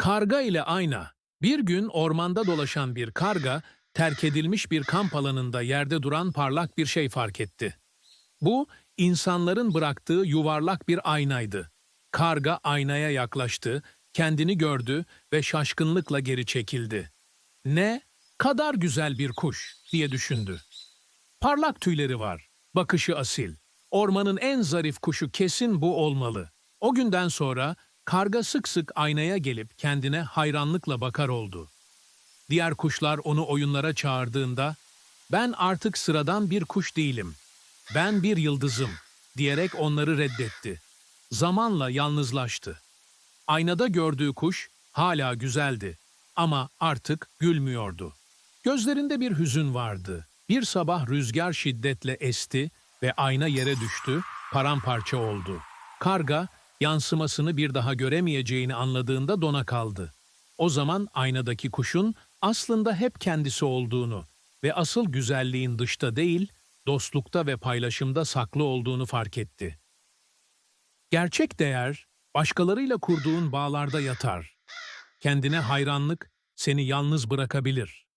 Karga ile ayna. Bir gün ormanda dolaşan bir karga, terk edilmiş bir kamp alanında yerde duran parlak bir şey fark etti. Bu, insanların bıraktığı yuvarlak bir aynaydı. Karga aynaya yaklaştı, kendini gördü ve şaşkınlıkla geri çekildi. Ne kadar güzel bir kuş diye düşündü. Parlak tüyleri var, bakışı asil. Ormanın en zarif kuşu kesin bu olmalı. O günden sonra karga sık sık aynaya gelip kendine hayranlıkla bakar oldu. Diğer kuşlar onu oyunlara çağırdığında, ben artık sıradan bir kuş değilim, ben bir yıldızım diyerek onları reddetti. Zamanla yalnızlaştı. Aynada gördüğü kuş hala güzeldi ama artık gülmüyordu. Gözlerinde bir hüzün vardı. Bir sabah rüzgar şiddetle esti ve ayna yere düştü, paramparça oldu. Karga, yansımasını bir daha göremeyeceğini anladığında dona kaldı. O zaman aynadaki kuşun aslında hep kendisi olduğunu ve asıl güzelliğin dışta değil, dostlukta ve paylaşımda saklı olduğunu fark etti. Gerçek değer, başkalarıyla kurduğun bağlarda yatar. Kendine hayranlık seni yalnız bırakabilir.